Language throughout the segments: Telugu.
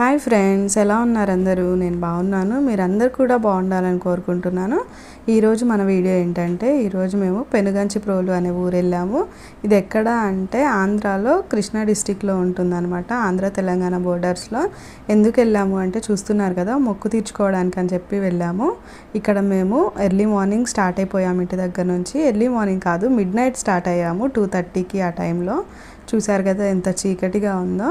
హాయ్ ఫ్రెండ్స్ ఎలా ఉన్నారు అందరూ? నేను బాగున్నాను. మీరందరూ కూడా బాగుండాలని కోరుకుంటున్నాను. ఈరోజు మన వీడియో ఏంటంటే ఈరోజు మేము పెనుగంచి ప్రోలు అనే ఊరు వెళ్ళాము ఇది ఎక్కడ అంటే ఆంధ్రాలో కృష్ణా డిస్టిక్లో ఉంటుందన్నమాట. ఆంధ్ర తెలంగాణ బోర్డర్స్లో. ఎందుకు వెళ్ళాము అంటే చూస్తున్నారు కదా మొక్కు తీర్చుకోవడానికి అని చెప్పి వెళ్ళాము. ఇక్కడ మేము ఎర్లీ మార్నింగ్ స్టార్ట్ అయిపోయాము ఇంటి దగ్గర నుంచి. ఎర్లీ మార్నింగ్ కాదు మిడ్ నైట్ స్టార్ట్ అయ్యాము టూ థర్టీకి ఆ టైంలో. చూసారు కదా ఎంత చీకటిగా ఉందో.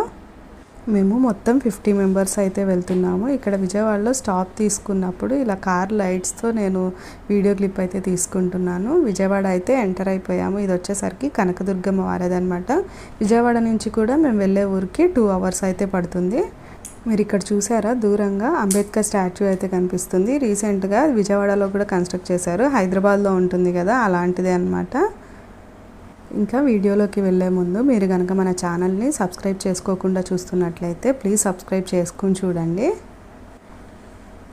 మేము మొత్తం ఫిఫ్టీ మెంబర్స్ అయితే వెళ్తున్నాము. ఇక్కడ విజయవాడలో స్టాప్ తీసుకున్నప్పుడు ఇలా కార్ లైట్స్తో నేను వీడియో క్లిప్ అయితే తీసుకుంటున్నాను. విజయవాడ అయితే ఎంటర్ అయిపోయాము. ఇది వచ్చేసరికి కనకదుర్గమ్మ వారేదనమాట విజయవాడ నుంచి కూడా మేము వెళ్ళే ఊరికి టూ అవర్స్ అయితే పడుతుంది. మీరు ఇక్కడ చూసారా? దూరంగా అంబేద్కర్ స్టాచ్యూ అయితే కనిపిస్తుంది. రీసెంట్గా విజయవాడలో కూడా కన్స్ట్రక్ట్ చేశారు. హైదరాబాద్లో ఉంటుంది కదా అలాంటిదే అనమాట ఇంకా వీడియోలోకి వెళ్ళే ముందు మీరు కనుక మన ఛానల్ని సబ్స్క్రైబ్ చేసుకోకుండా చూస్తున్నట్లయితే ప్లీజ్ సబ్స్క్రైబ్ చేసుకుని చూడండి.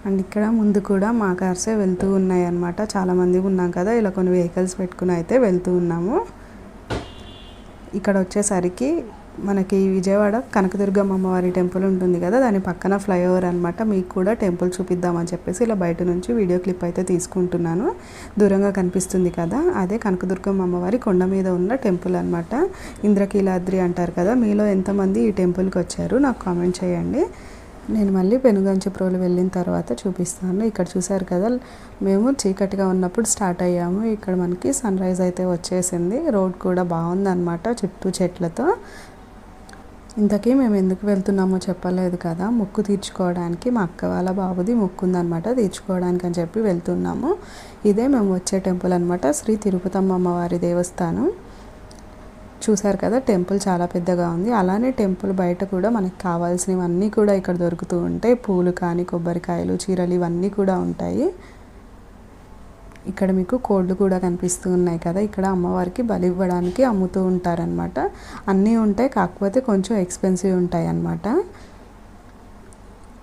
అండ్ ఇక్కడ ముందు కూడా మా కార్సే వెళ్తూ ఉన్నాయి అన్నమాట చాలామంది ఉన్నాం కదా ఇలా కొన్ని వెహికల్స్ పెట్టుకుని అయితే వెళ్తూ ఉన్నాము. ఇక్కడ వచ్చేసరికి మనకి విజయవాడ కనకదుర్గమ్మ అమ్మవారి టెంపుల్ ఉంటుంది కదా దాని పక్కన ఫ్లైఓవర్ అనమాట మీకు కూడా టెంపుల్ చూపిద్దామని చెప్పేసి ఇలా బయట నుంచి వీడియో క్లిప్ అయితే తీసుకుంటున్నాను. దూరంగా కనిపిస్తుంది కదా అదే కనకదుర్గమ్మ అమ్మవారి కొండ మీద ఉన్న టెంపుల్ అనమాట ఇంద్రకీలాద్రి అంటారు కదా మీలో ఎంతమంది ఈ టెంపుల్కి వచ్చారు? నాకు కామెంట్ చేయండి. నేను మళ్ళీ పెనుగంచిప్రోలు వెళ్ళిన తర్వాత చూపిస్తాను. ఇక్కడ చూసారు కదా మేము చీకటిగా ఉన్నప్పుడు స్టార్ట్ అయ్యాము. ఇక్కడ మనకి సన్ రైజ్ అయితే వచ్చేసింది. రోడ్ కూడా బాగుందన్నమాట చుట్టూ చెట్లతో. ఇంతకీ మేము ఎందుకు వెళ్తున్నామో చెప్పలేదు కదా. మొక్కు తీర్చుకోవడానికి మా అక్క వాళ్ళ బాబుది మొక్కు ఉందనమాట తీర్చుకోవడానికి అని చెప్పి వెళ్తున్నాము. ఇదే మేము వచ్చే టెంపుల్ అనమాట శ్రీ తిరుపతమ్మ అమ్మవారి దేవస్థానం. చూసారు కదా టెంపుల్ చాలా పెద్దగా ఉంది. అలానే టెంపుల్ బయట కూడా మనకి కావాల్సినవన్నీ కూడా ఇక్కడ దొరుకుతూ ఉంటాయి. పూలు కానీ కొబ్బరికాయలు చీరలు ఇవన్నీ కూడా ఉంటాయి. ఇక్కడ మీకు కోళ్ళు కూడా కనిపిస్తూ ఉన్నాయి కదా. ఇక్కడ అమ్మవారికి బలి ఇవ్వడానికి అమ్ముతూ ఉంటారనమాట అన్నీ ఉంటాయి కాకపోతే కొంచెం ఎక్స్పెన్సివ్ ఉంటాయి అన్నమాట.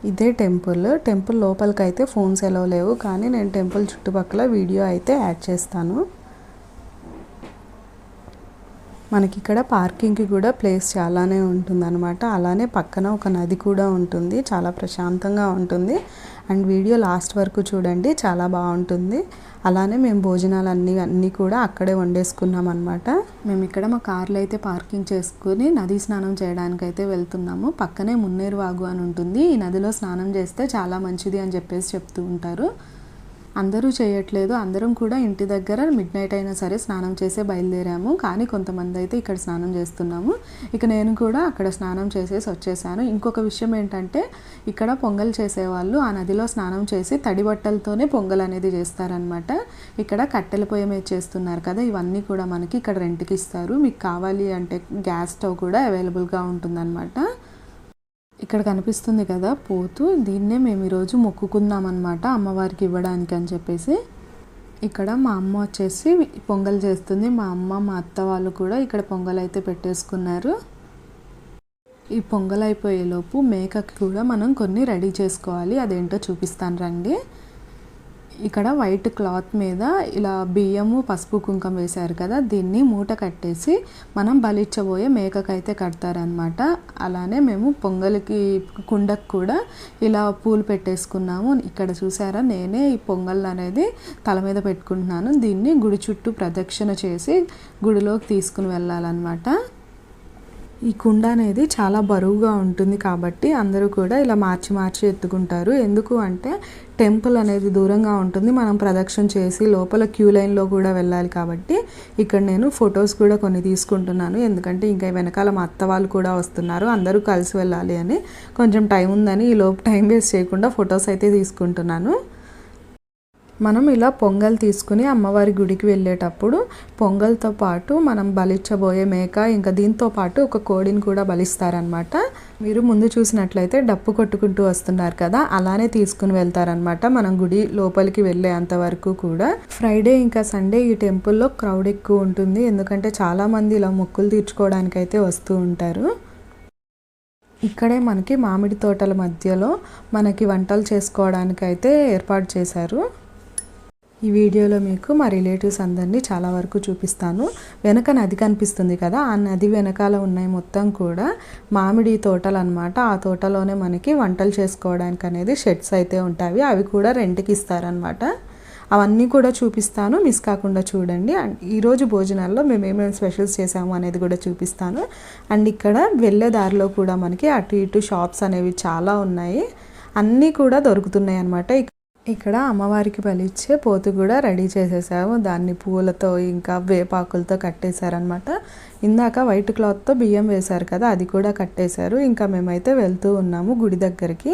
ఇదే టెంపుల్. టెంపుల్ లోపలికి అయితే ఫోన్స్ ఎలా లేవు కానీ నేను టెంపుల్ చుట్టుపక్కల వీడియో అయితే యాడ్ చేస్తాను. మనకి ఇక్కడ పార్కింగ్కి కూడా ప్లేస్ చాలానే ఉంటుందన్నమాట. అలానే పక్కన ఒక నది కూడా ఉంటుంది చాలా ప్రశాంతంగా ఉంటుంది. అండ్ వీడియో లాస్ట్ వరకు చూడండి చాలా బాగుంటుంది. అలానే మేము భోజనాలు అన్నీ అన్నీ కూడా అక్కడే వండేసుకున్నాం అనమాట మేము ఇక్కడ మా కార్లో అయితే పార్కింగ్ చేసుకుని నది స్నానం చేయడానికి అయితే వెళ్తున్నాము. పక్కనే మున్నేరు వాగు అని ఉంటుంది. ఈ నదిలో స్నానం చేస్తే చాలా మంచిది అని చెప్పేసి చెప్తూ ఉంటారు. అందరూ చేయట్లేదు అందరం కూడా ఇంటి దగ్గర మిడ్ నైట్ అయినా సరే స్నానం చేసే బయలుదేరాము. కానీ కొంతమంది అయితే ఇక్కడ స్నానం చేస్తున్నాము. ఇక నేను కూడా అక్కడ స్నానం చేసేసి వచ్చేసాను. ఇంకొక విషయం ఏంటంటే ఇక్కడ పొంగల్ చేసేవాళ్ళు ఆ నదిలో స్నానం చేసి తడి బట్టలతోనే పొంగల్ అనేది చేస్తారనమాట ఇక్కడ కట్టెల పొయ్యి మీద చేస్తున్నారు కదా ఇవన్నీ కూడా మనకి ఇక్కడ రెంట్కి ఇస్తారు. మీకు కావాలి అంటే గ్యాస్ స్టవ్ కూడా అవైలబుల్గా ఉంటుందన్నమాట. ఇక్కడ కనిపిస్తుంది కదా పోతు దీన్నే మేము ఈరోజు మొక్కుకున్నామన్నమాట అనమాట అమ్మవారికి ఇవ్వడానికి అని చెప్పేసి. ఇక్కడ మా అమ్మ వచ్చేసి పొంగల్ చేస్తుంది. మా అమ్మ మా అత్త వాళ్ళు కూడా ఇక్కడ పొంగల్ అయితే పెట్టేసుకున్నారు. ఈ పొంగల్ అయిపోయేలోపు మేకకి కూడా మనం కొన్ని రెడీ చేసుకోవాలి. అదేంటో చూపిస్తాను రండి. ఇక్కడ వైట్ క్లాత్ మీద ఇలా బియ్యము పసుపు కుంకం వేశారు కదా దీన్ని మూట కట్టేసి మనం బలిచ్చబోయే మేకకైతే కడతారనమాట అలానే మేము పొంగల్కి కుండకు కూడా ఇలా పూలు పెట్టేసుకున్నాము. ఇక్కడ చూసారా నేనే ఈ పొంగల్ అనేది తల మీద పెట్టుకుంటున్నాను. దీన్ని గుడి చుట్టూ ప్రదక్షిణ చేసి గుడిలోకి తీసుకుని వెళ్ళాలన్నమాట. ఈ కుండ అనేది చాలా బరువుగా ఉంటుంది కాబట్టి అందరూ కూడా ఇలా మార్చి మార్చి ఎత్తుకుంటారు. ఎందుకు అంటే టెంపుల్ అనేది దూరంగా ఉంటుంది. మనం ప్రదక్షిణ చేసి లోపల క్యూ లైన్లో కూడా వెళ్ళాలి కాబట్టి ఇక్కడ నేను ఫొటోస్ కూడా కొన్ని తీసుకుంటున్నాను. ఎందుకంటే ఇంకా వెనకాల మా అత్త వాళ్ళు కూడా వస్తున్నారు. అందరూ కలిసి వెళ్ళాలి అని. కొంచెం టైం ఉందని ఈ లోపు టైం వేస్ట్ చేయకుండా ఫొటోస్ అయితే తీసుకుంటున్నాను. మనం ఇలా పొంగల్ తీసుకుని అమ్మవారి గుడికి వెళ్ళేటప్పుడు పొంగల్తో పాటు మనం బలిచ్చబోయే మేక ఇంకా దీంతో పాటు ఒక కోడిని కూడా బలిస్తారనమాట మీరు ముందు చూసినట్లయితే డప్పు కొట్టుకుంటూ వస్తున్నారు కదా అలానే తీసుకుని వెళ్తారనమాట మనం గుడి లోపలికి వెళ్ళే అంతవరకు కూడా. ఫ్రైడే ఇంకా సండే ఈ టెంపుల్లో క్రౌడ్ ఎక్కువ ఉంటుంది ఎందుకంటే చాలామంది ఇలా మొక్కులు తీర్చుకోవడానికి అయితే వస్తూ ఉంటారు. ఇక్కడే మనకి మామిడి తోటల మధ్యలో మనకి వంటలు చేసుకోవడానికి అయితే ఏర్పాటు చేశారు. ఈ వీడియోలో మీకు మా రిలేటివ్స్ అందరినీ చాలా వరకు చూపిస్తాను. వెనక నది కనిపిస్తుంది కదా ఆ నది వెనకాల ఉన్నాయి మొత్తం కూడా మామిడి తోటలు అనమాట ఆ తోటలోనే మనకి వంటలు చేసుకోవడానికి అనేది షెడ్స్ అయితే ఉంటాయి. అవి కూడా రెంట్కి ఇస్తారనమాట అవన్నీ కూడా చూపిస్తాను. మిస్ కాకుండా చూడండి. అండ్ ఈరోజు భోజనాల్లో మేము ఏమేమి స్పెషల్స్ చేసాము అనేది కూడా చూపిస్తాను. అండ్ ఇక్కడ వెళ్ళే దారిలో కూడా మనకి అటు ఇటు షాప్స్ అనేవి చాలా ఉన్నాయి. అన్నీ కూడా దొరుకుతున్నాయి అనమాట ఇక్కడ అమ్మవారికి బలిచ్చే పోతు కూడా రెడీ చేసేసాము. దాన్ని పూలతో ఇంకా వేపాకులతో కట్టేశారనమాట ఇందాక వైట్ క్లాత్తో బియ్యం వేశారు కదా అది కూడా కట్టేశారు. ఇంకా మేమైతే వెళ్తూ ఉన్నాము గుడి దగ్గరికి.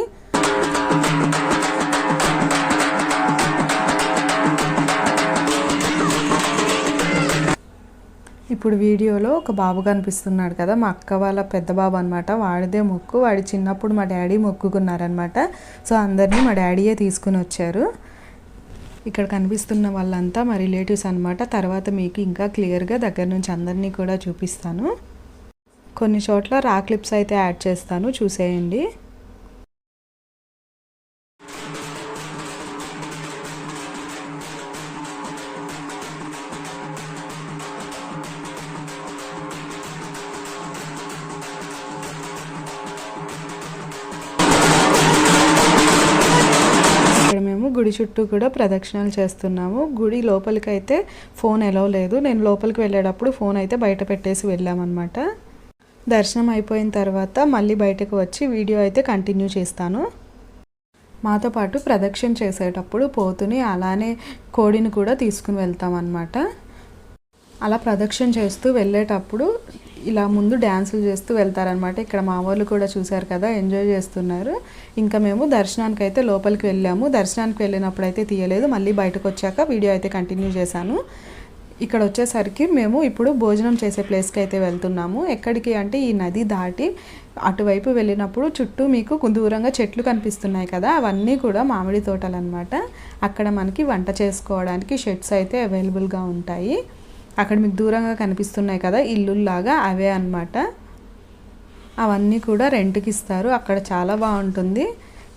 ఇప్పుడు వీడియోలో ఒక బాబు కనిపిస్తున్నాడు కదా మా అక్క వాళ్ళ పెద్ద బాబు అనమాట వాడిదే మొక్కు వాడి చిన్నప్పుడు మా డాడీ మొక్కుకున్నారనమాట సో అందరినీ మా డాడీయే తీసుకుని వచ్చారు. ఇక్కడ కనిపిస్తున్న వాళ్ళంతా మా రిలేటివ్స్ అనమాట తర్వాత మీకు ఇంకా క్లియర్గా దగ్గర నుంచి అందరినీ కూడా చూపిస్తాను. కొన్ని చోట్ల రా క్లిప్స్ అయితే యాడ్ చేస్తాను చూసేయండి. గుడి చుట్టూ కూడా ప్రదక్షిణలు చేస్తున్నాము. గుడి లోపలికి అయితే ఫోన్ ఎలా లేదు. నేను లోపలికి వెళ్ళేటప్పుడు ఫోన్ అయితే బయట పెట్టేసి వెళ్ళామన్నమాట. దర్శనం అయిపోయిన తర్వాత మళ్ళీ బయటకు వచ్చి వీడియో అయితే కంటిన్యూ చేస్తాను. మాతో పాటు ప్రదక్షిణ చేసేటప్పుడు పోతుని అలానే కోడిని కూడా తీసుకుని వెళ్తామన్నమాట. అలా ప్రదక్షిణ చేస్తూ వెళ్ళేటప్పుడు ఇలా ముందు డ్యాన్సులు చేస్తూ వెళ్తారనమాట ఇక్కడ మా వాళ్ళు కూడా చూశారు కదా ఎంజాయ్ చేస్తున్నారు. ఇంకా మేము దర్శనానికి అయితే లోపలికి వెళ్ళాము. దర్శనానికి వెళ్ళినప్పుడు అయితే తీయలేదు. మళ్ళీ బయటకు వచ్చాక వీడియో అయితే కంటిన్యూ చేశాను. ఇక్కడ వచ్చేసరికి మేము ఇప్పుడు భోజనం చేసే ప్లేస్కి అయితే వెళ్తున్నాము. ఎక్కడికి అంటే ఈ నది దాటి అటువైపు వెళ్ళినప్పుడు చుట్టూ మీకు దూరంగా చెట్లు కనిపిస్తున్నాయి కదా అవన్నీ కూడా మామిడి తోటలు అనమాట అక్కడ మనకి వంట చేసుకోవడానికి షెడ్స్ అయితే అవైలబుల్గా ఉంటాయి. అక్కడ మీకు దూరంగా కనిపిస్తున్నాయి కదా ఇల్లుల్లాగా అవే అనమాట అవన్నీ కూడా రెంట్కి ఇస్తారు. అక్కడ చాలా బాగుంటుంది.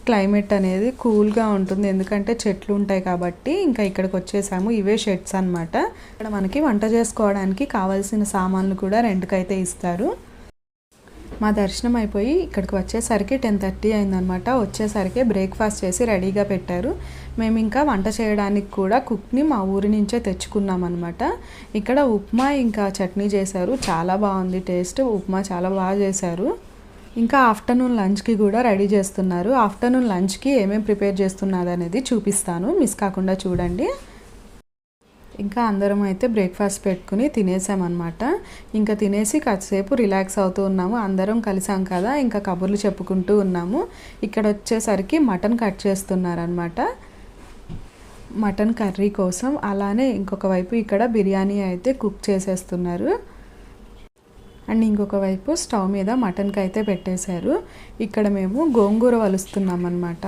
క్లైమేట్ అనేది కూల్గా ఉంటుంది. ఎందుకంటే చెట్లు ఉంటాయి కాబట్టి ఇంకా ఇక్కడికి వచ్చేసాము. ఇవే షెడ్స్ అనమాట ఇక్కడ మనకి వంట చేసుకోవడానికి కావాల్సిన సామాన్లు కూడా రెంట్కి అయితే ఇస్తారు. మా దర్శనం అయిపోయి ఇక్కడికి వచ్చేసరికి టెన్ థర్టీ అయిందనమాట. వచ్చేసరికి బ్రేక్ఫాస్ట్ చేసి రెడీగా పెట్టారు. మేము ఇంకా వంట చేయడానికి కూడా కుక్ని మా ఊరి నుంచే తెచ్చుకున్నాం అనమాట ఇక్కడ ఉప్మా ఇంకా చట్నీ చేశారు. చాలా బాగుంది టేస్ట్. ఉప్మా చాలా బాగా చేశారు. ఇంకా ఆఫ్టర్నూన్ లంచ్కి కూడా రెడీ చేస్తున్నారు. ఆఫ్టర్నూన్ లంచ్కి ఏమేమి ప్రిపేర్ చేస్తున్నారు అనేది చూపిస్తాను. మిస్ కాకుండా చూడండి. ఇంకా అందరం అయితే బ్రేక్ఫాస్ట్ పెట్టుకుని తినేసామన్నమాట. ఇంకా తినేసి కాసేపు రిలాక్స్ అవుతూ ఉన్నాము. అందరం కలిసాం కదా ఇంకా కబుర్లు చెప్పుకుంటూ ఉన్నాము. ఇక్కడ వచ్చేసరికి మటన్ కట్ చేస్తున్నారనమాట మటన్ కర్రీ కోసం అలానే ఇంకొక వైపు ఇక్కడ బిర్యానీ అయితే కుక్ చేసేస్తున్నారు. అండ్ ఇంకొక వైపు స్టవ్ మీద మటన్కి అయితే పెట్టేశారు. ఇక్కడ మేము గోంగూర వలుస్తున్నాం అనమాట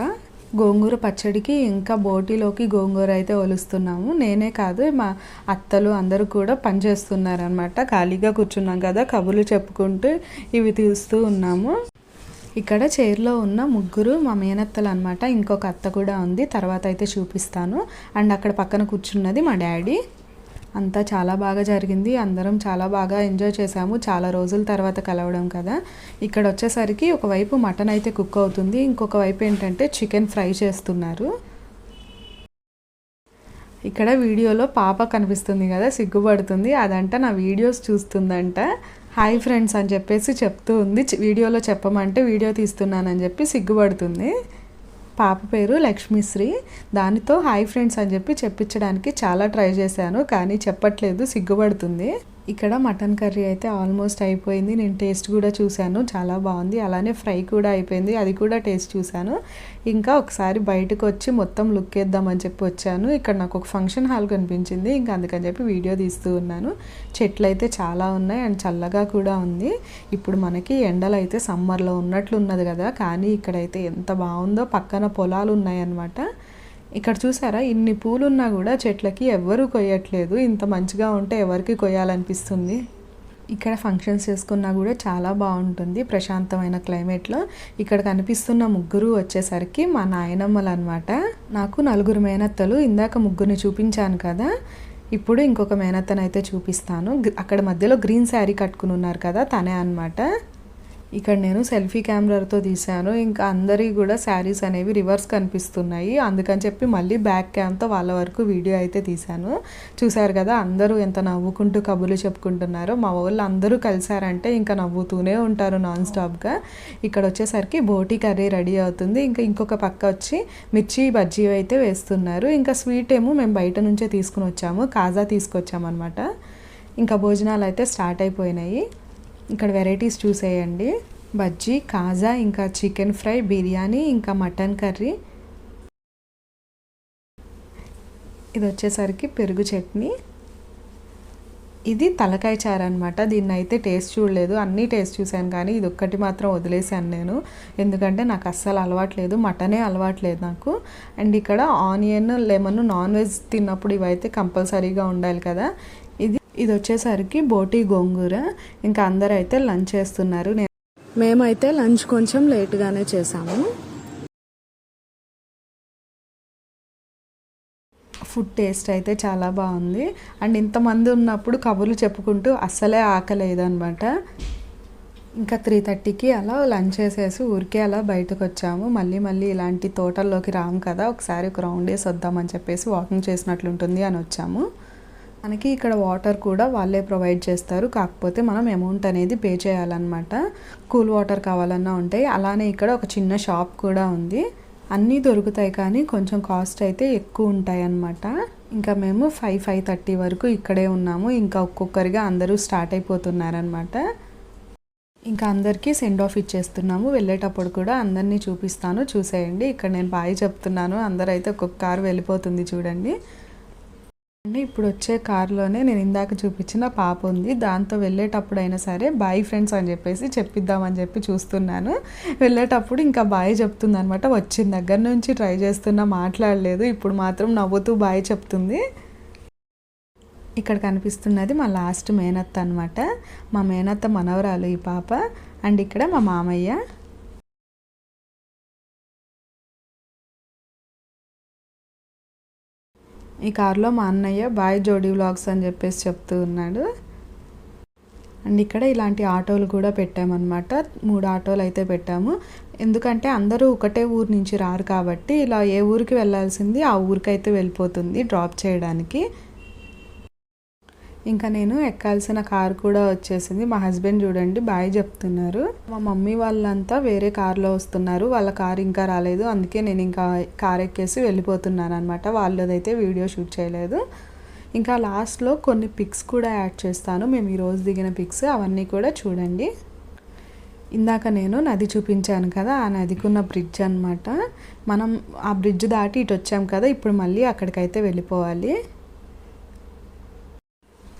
గోంగూర పచ్చడికి ఇంకా బోటీలోకి గోంగూర అయితే ఒలుస్తున్నాము. నేనే కాదు మా అత్తలు అందరూ కూడా పనిచేస్తున్నారనమాట ఖాళీగా కూర్చున్నాం కదా కబుర్లు చెప్పుకుంటూ ఇవి తీస్తూ ఉన్నాము. ఇక్కడ చైర్లో ఉన్న ముగ్గురు మా మేనత్తలు అనమాట ఇంకొక అత్త కూడా ఉంది తర్వాత అయితే చూపిస్తాను. అండ్ అక్కడ పక్కన కూర్చున్నది మా డాడీ. అంతా చాలా బాగా జరిగింది. అందరం చాలా బాగా ఎంజాయ్ చేసాము చాలా రోజుల తర్వాత కలవడం కదా. ఇక్కడ వచ్చేసరికి ఒకవైపు మటన్ అయితే కుక్ అవుతుంది. ఇంకొక వైపు ఏంటంటే చికెన్ ఫ్రై చేస్తున్నారు. ఇక్కడ వీడియోలో పాప కనిపిస్తుంది కదా సిగ్గుపడుతుంది. అదంట నా వీడియోస్ చూస్తుందంట. హాయ్ ఫ్రెండ్స్ అని చెప్పేసి చెప్తూ ఉంది. వీడియోలో చెప్పమంటే వీడియో తీస్తున్నానని చెప్పి సిగ్గుపడుతుంది. పాప పేరు లక్ష్మీశ్రీ దానితో హాయ్ ఫ్రెండ్స్ అని చెప్పి చెప్పించడానికి చాలా ట్రై చేశాను కానీ చెప్పట్లేదు సిగ్గుపడుతుంది. ఇక్కడ మటన్ కర్రీ అయితే ఆల్మోస్ట్ అయిపోయింది. నేను టేస్ట్ కూడా చూశాను. చాలా బాగుంది. అలానే ఫ్రై కూడా అయిపోయింది. అది కూడా టేస్ట్ చూశాను. ఇంకా ఒకసారి బయటకు వచ్చి మొత్తం లుక్ వేద్దామని చెప్పి వచ్చాను. ఇక్కడ నాకు ఒక ఫంక్షన్ హాల్ కనిపించింది. ఇంకా అందుకని చెప్పి వీడియో తీస్తూ ఉన్నాను. చెట్లు అయితే చాలా ఉన్నాయి అండ్ చల్లగా కూడా ఉంది. ఇప్పుడు మనకి ఎండలు అయితే సమ్మర్లో ఉన్నట్లు ఉన్నది కదా. కానీ ఇక్కడైతే ఎంత బాగుందో పక్కన పొలాలు ఉన్నాయన్నమాట. ఇక్కడ చూసారా? ఇన్ని పూలు ఉన్నా కూడా చెట్లకి ఎవ్వరూ కొయ్యట్లేదు. ఇంత మంచిగా ఉంటే ఎవరికి కొయ్యాలనిపిస్తుంది? ఇక్కడ ఫంక్షన్స్ చేసుకున్నా కూడా చాలా బాగుంటుంది. ప్రశాంతమైన క్లైమేట్లో ఇక్కడ కనిపిస్తున్న ముగ్గురు వచ్చేసరికి మా నాయనమ్మలు అనమాట నాకు నలుగురు మేనత్తలు. ఇందాక ముగ్గురిని చూపించాను కదా. ఇప్పుడు ఇంకొక మేనత్తనైతే చూపిస్తాను. అక్కడ మధ్యలో గ్రీన్ శారీ కట్టుకుని ఉన్నారు కదా తనే అనమాట ఇక్కడ నేను సెల్ఫీ కెమెరాతో తీశాను. ఇంకా అందరి కూడా శారీస్ అనేవి రివర్స్ కనిపిస్తున్నాయి. అందుకని చెప్పి మళ్ళీ బ్యాక్ క్యామ్తో వాళ్ళ వరకు వీడియో అయితే తీశాను. చూశారు కదా అందరూ ఎంత నవ్వుకుంటూ కబుర్లు చెప్పుకుంటున్నారో. మా వాళ్ళు అందరూ కలిశారంటే ఇంకా నవ్వుతూనే ఉంటారు నాన్ స్టాప్గా ఇక్కడ వచ్చేసరికి బోటి కర్రీ రెడీ అవుతుంది. ఇంకా ఇంకొక పక్క వచ్చి మిర్చి బజ్జీ అయితే వేస్తున్నారు. ఇంకా స్వీట్ ఏమో మేము బయట నుంచే తీసుకుని వచ్చాము. కాజా తీసుకొచ్చామన్నమాట. ఇంకా భోజనాలు అయితే స్టార్ట్ అయిపోయినాయి. ఇక్కడ వెరైటీస్ చూసేయండి. బజ్జీ కాజా ఇంకా చికెన్ ఫ్రై బిర్యానీ ఇంకా మటన్ కర్రీ. ఇది వచ్చేసరికి పెరుగు చట్నీ. ఇది తలకాయ చారు అనమాట దీన్ని అయితే టేస్ట్ చూడలేదు. అన్నీ టేస్ట్ చూశాను కానీ ఇది ఒక్కటి మాత్రం వదిలేశాను నేను. ఎందుకంటే నాకు అస్సలు అలవాట్లేదు మటనే అలవాట్లేదు నాకు. అండ్ ఇక్కడ ఆనియన్ లెమన్ నాన్ వెజ్ తిన్నప్పుడు ఇవైతే కంపల్సరీగా ఉండాలి కదా. ఇది వచ్చేసరికి బోటి గోంగూర. ఇంకా అందరూ అయితే లంచ్ చేస్తున్నారు. నేను మేమైతే లంచ్ కొంచెం లేట్గానే చేసాము. ఫుడ్ టేస్ట్ అయితే చాలా బాగుంది. అండ్ ఇంతమంది ఉన్నప్పుడు కబుర్లు చెప్పుకుంటూ అస్సలే ఆకలేదు అనమాట ఇంకా త్రీ థర్టీకి అలా లంచ్ చేసేసి ఊరికే అలా బయటకు వచ్చాము మళ్ళీ మళ్ళీ ఇలాంటి తోటల్లోకి రాము కదా ఒకసారి ఒక రౌండ్ వేసి వద్దామని చెప్పేసి వాకింగ్ చేసినట్లుంటుంది అని వచ్చాము. మనకి ఇక్కడ వాటర్ కూడా వాళ్ళే ప్రొవైడ్ చేస్తారు. కాకపోతే మనం అమౌంట్ అనేది పే చేయాలన్నమాట. కూల్ వాటర్ కావాలన్నా ఉంటాయి. అలానే ఇక్కడ ఒక చిన్న షాప్ కూడా ఉంది. అన్నీ దొరుకుతాయి కానీ కొంచెం కాస్ట్ అయితే ఎక్కువ ఉంటాయి అన్నమాట ఇంకా మేము ఫైవ్ ఫైవ్ థర్టీ వరకు ఇక్కడే ఉన్నాము. ఇంకా ఒక్కొక్కరిగా అందరూ స్టార్ట్ అయిపోతున్నారనమాట ఇంకా అందరికీ సెండ్ ఆఫ్ ఇచ్చేస్తున్నాము. వెళ్ళేటప్పుడు కూడా అందరినీ చూపిస్తాను. చూసేయండి. ఇక్కడ నేను బాయ్ చెప్తున్నాను. అందరైతే ఒక్కొక్క కారు వెళ్ళిపోతుంది చూడండి. ఇప్పుడు వచ్చే కారులోనే నేను ఇందాక చూపించిన పాప ఉంది. దాంతో వెళ్ళేటప్పుడు అయినా సరే బాయ్ ఫ్రెండ్స్ అని చెప్పేసి చెప్పిద్దామని చెప్పి చూస్తున్నాను. వెళ్ళేటప్పుడు ఇంకా బాయ్ చెప్తుంది అనమాట వచ్చిన దగ్గర నుంచి ట్రై చేస్తున్నా మాట్లాడలేదు. ఇప్పుడు మాత్రం నవ్వుతూ బాయ్ చెప్తుంది. ఇక్కడ కనిపిస్తున్నది మా లాస్ట్ మేనత్త అనమాట మా మేనత్త మనవరాలు ఈ పాప. అండ్ ఇక్కడ మా మామయ్య. ఈ కారులో మా అన్నయ్య బాయ్ జోడీ వ్లాగ్స్ అని చెప్పేసి చెప్తూ ఉన్నాడు. అండ్ ఇక్కడ ఇలాంటి ఆటోలు కూడా పెట్టామన్నమాట. మూడు ఆటోలు అయితే పెట్టాము. ఎందుకంటే అందరూ ఒకటే ఊరు నుంచి రారు కాబట్టి ఇలా ఏ ఊరికి వెళ్ళాల్సింది ఆ ఊరికైతే వెళ్ళిపోతుంది డ్రాప్ చేయడానికి. ఇంకా నేను ఎక్కాల్సిన కార్ కూడా వచ్చేసింది. మా హస్బెండ్ చూడండి బాయ్ చెప్తున్నారు. మా మమ్మీ వాళ్ళంతా వేరే కార్లో వస్తున్నారు. వాళ్ళ కార్ ఇంకా రాలేదు. అందుకే నేను ఇంకా కార్ ఎక్కేసి వెళ్ళిపోతున్నాను అనమాట వాళ్ళదైతే వీడియో షూట్ చేయలేదు. ఇంకా లాస్ట్లో కొన్ని పిక్స్ కూడా యాడ్ చేస్తాను. మేము ఈరోజు దిగిన పిక్స్ అవన్నీ కూడా చూడండి. ఇందాక నేను నది చూపించాను కదా ఆ నదికున్న బ్రిడ్జ్ అనమాట మనం ఆ బ్రిడ్జ్ దాటి ఇటు వచ్చాం కదా ఇప్పుడు మళ్ళీ అక్కడికైతే వెళ్ళిపోవాలి.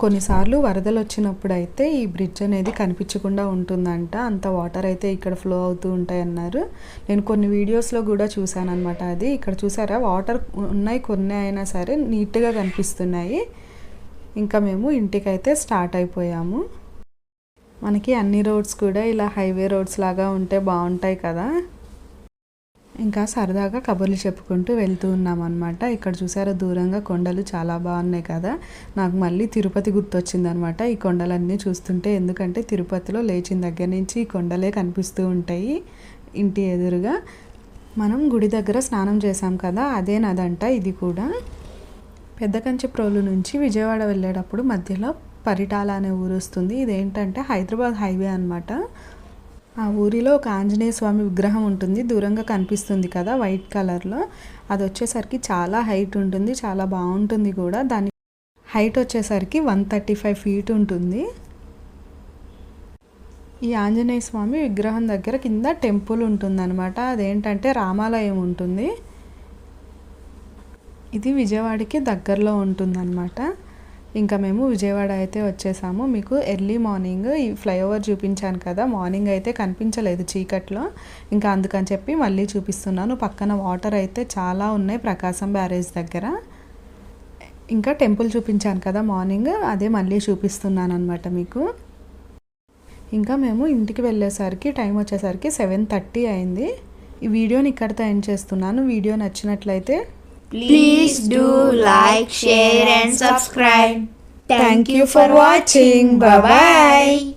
కొన్నిసార్లు వరదలు వచ్చినప్పుడు అయితే ఈ బ్రిడ్జ్ అనేది కనిపించకుండా ఉంటుందంట. అంత వాటర్ అయితే ఇక్కడ ఫ్లో అవుతూ ఉంటాయి అన్నారు. నేను కొన్ని వీడియోస్లో కూడా చూశాను అనమాట అది. ఇక్కడ చూసారా? వాటర్ ఉన్నాయి కొన్ని అయినా సరే నీట్గా కనిపిస్తున్నాయి. ఇంకా మేము ఇంటికైతే స్టార్ట్ అయిపోయాము. మనకి అన్ని రోడ్స్ కూడా ఇలా హైవే రోడ్స్ లాగా ఉంటే బాగుంటాయి కదా. ఇంకా సరదాగా కబుర్లు చెప్పుకుంటూ వెళ్తూ ఉన్నాం అనమాట ఇక్కడ చూసారా దూరంగా కొండలు చాలా బాగున్నాయి కదా. నాకు మళ్ళీ తిరుపతి గుర్తొచ్చిందనమాట ఈ కొండలన్నీ చూస్తుంటే ఎందుకంటే తిరుపతిలో లేచిన దగ్గర నుంచి ఈ కొండలే కనిపిస్తూ ఉంటాయి ఇంటి ఎదురుగా. మనం గుడి దగ్గర స్నానం చేసాం కదా అదే నదంట ఇది కూడా. పెద్ద కంచెప్రోలు నుంచి విజయవాడ వెళ్ళేటప్పుడు మధ్యలో పరిటాల అనే ఊరు వస్తుంది ఇదేంటంటే హైదరాబాద్ హైవే అనమాట ఆ ఊరిలో ఒక ఆంజనేయ స్వామి విగ్రహం ఉంటుంది. దూరంగా కనిపిస్తుంది కదా వైట్ కలర్లో. అది వచ్చేసరికి చాలా హైట్ ఉంటుంది. చాలా బాగుంటుంది కూడా. దాని హైట్ వచ్చేసరికి వన్ థర్టీ ఫైవ్ ఫీట్ ఉంటుంది. ఈ ఆంజనేయ స్వామి విగ్రహం దగ్గర కింద టెంపుల్ ఉంటుందన్నమాట. అదేంటంటే రామాలయం ఉంటుంది. ఇది విజయవాడకి దగ్గరలో ఉంటుందన్నమాట. ఇంకా మేము విజయవాడ అయితే వచ్చేసాము. మీకు ఎర్లీ మార్నింగ్ ఈ ఫ్లైఓవర్ చూపించాను కదా మార్నింగ్ అయితే కనిపించలేదు చీకట్లో. ఇంకా అందుకని చెప్పి మళ్ళీ చూపిస్తున్నాను. పక్కన వాటర్ అయితే చాలా ఉన్నాయి ప్రకాశం బ్యారేజ్ దగ్గర. ఇంకా టెంపుల్ చూపించాను కదా మార్నింగ్ అదే మళ్ళీ చూపిస్తున్నాను అనమాట మీకు. ఇంకా మేము ఇంటికి వెళ్ళేసరికి టైం వచ్చేసరికి సెవెన్ థర్టీ అయింది. ఈ వీడియోని ఇక్కడితో ఎండ్ చేస్తున్నాను. వీడియో నచ్చినట్లయితే Please do like, share, and subscribe. Thank you for watching. Bye bye.